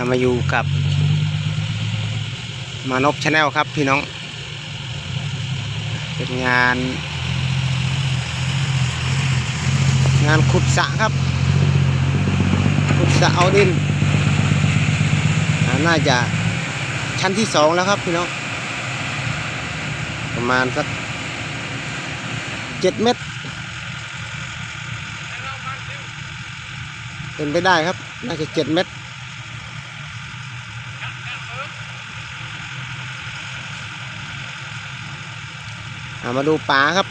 ามาอยู่กับ มานพชาแนลครับพี่น้อง เป็นงาน งานขุดสระครับ ขุดสระเอาดิน น่าจะชั้นที่สองแล้วครับพี่น้อง ประมาณสักเจ็ดเมตร เป็นไปได้ครับ น่าจะเจ็ดเมตรามาดูปลาครับ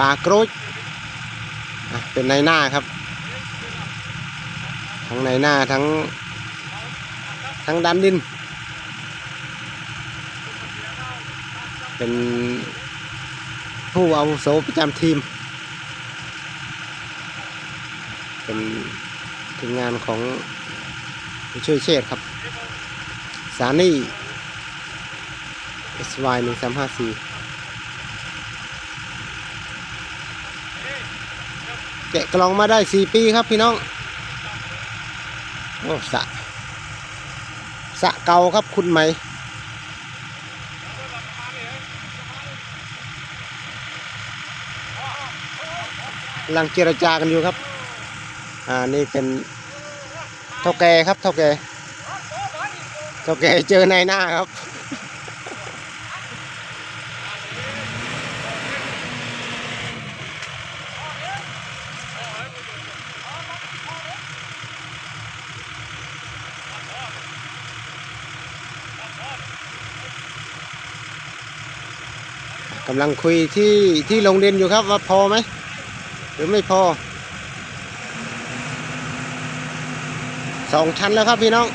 ปลากรุ๊ดเป็นในหน้าครับ ทั้งในหน้าทั้ง ทั้งดันดิน เป็นผู้เอาโสประจำทีม เป็นทีมงานของผู้ช่วยเชษครับ สานี่ SY 1354 แกะกล่องมาได้สี่ปีครับพี่น้องโอ้สะสะเก่าครับคุณไหมกำลังเจรจากันอยู่ครับ อ่า นี่เป็นเท่าแกครับเท่าแกเท่าแกเจอในหน้าครับ กำลังคุยที่ที่โรงเรียนอยู่ครับว่าพอไหมหรือไม่พอสองชั้นแล้วครับพี่น้อง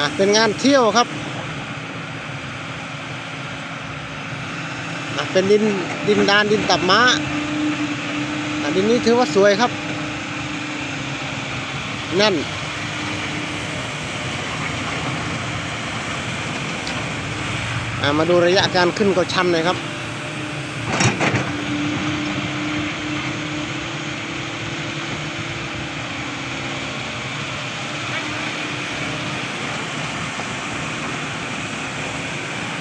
อะเป็นงานเที่ยวครับอะเป็นดินดินดานดินตับม้าอะดินนี้ถือว่าสวยครับ แน่น มาดูระยะการขึ้นก็ชันเลยครับ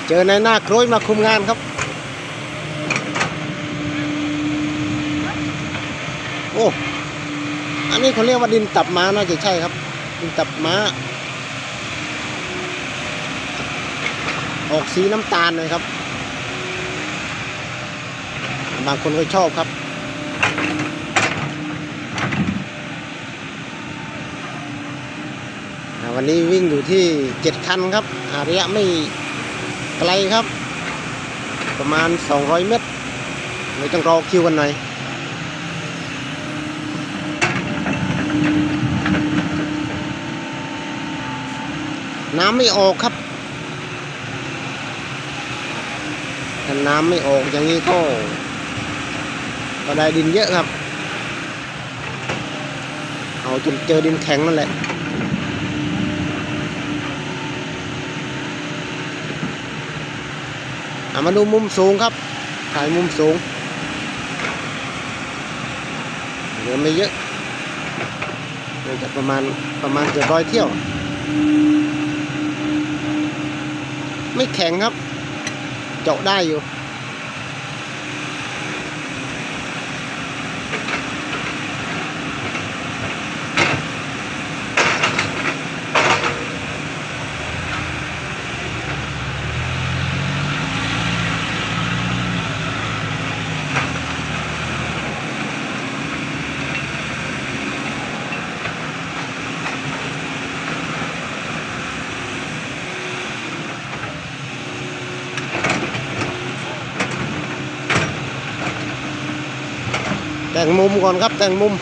เจอในหน้าโครยมาคุมงานครับ โอ้ อันนี้เขาเรียกว่าดินตับม้าน่าจะใช่ครับ ดินตับม้า ออกสีน้ำตาลเลยครับ บางคนก็ชอบครับวันนี้วิ่งอยู่ที่เจ็ดคันครับอาระยะไม่ไกลครับ ประมาณ 200 เมตรเลยต้องรอคิวกันหน่อย น้ำไม่ออกครับ ถ้าน้ำไม่ออกอย่างนี้ก็ก็ได้ดินเยอะครับ เอาจนเจอดินแข็งนั่นแหละอะมาดูมุมสูงครับ ถ่ายมุมสูงเหลือไม่เยอะ เจะประมาณประมาณเกือบร้อยเที่ยว ไม่แข็งครับ เจาะได้อยู่ แต่งมุมก่อนครับแต่งมุม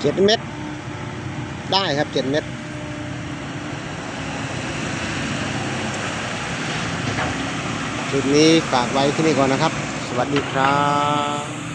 แเจ็ดเม็ด ได้ครับเจ็ดเม็ดคลิปนี้ฝากไว้ที่นี่ก่อนนะครับ สวัสดีครับ